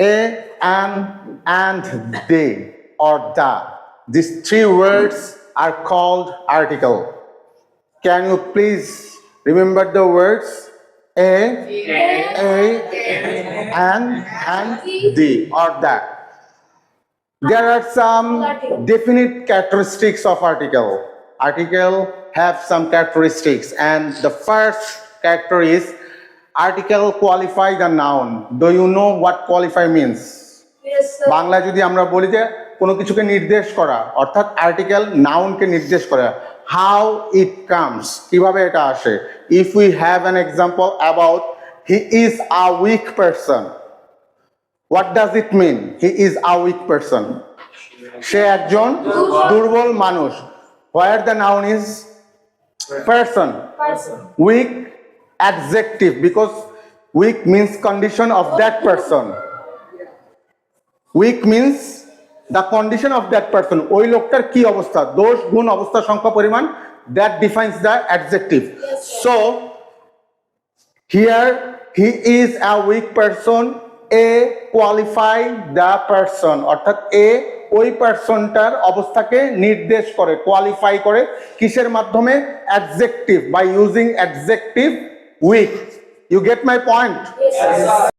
A and and they or the. These three words are called article. Can you please remember the words A, A, and and the or that? There are some definite characteristics of article. Article have some characteristics and the first character is article qualify the noun. Do you know what qualify means? বাংলায় যদি আমরা বলি যে কোনো কিছুকে নির্দেশ করা অর্থাৎ আর্টিকেল নাউনকে নির্দেশ করা হাউ ইট কামস কীভাবে এটা আসে? If we have an example about he is a weak person what does it mean he is a weak person সে একজন দুর্বল। মানুষ। Where the noun is person Person. Adjective because weak means condition of that person weak means the condition of that person ওই লোকটার কি অবস্থা দোষ গুণ অবস্থা সংখ্যা পরিমাণ that defines the adjective so here he is a weak person a qualify the person অর্থাৎ এ ওই পার্সনটার অবস্থাকে নির্দেশ করে কোয়ালিফাই করে কিসের মাধ্যমে adjective by using adjective weak. You get my point? Yes,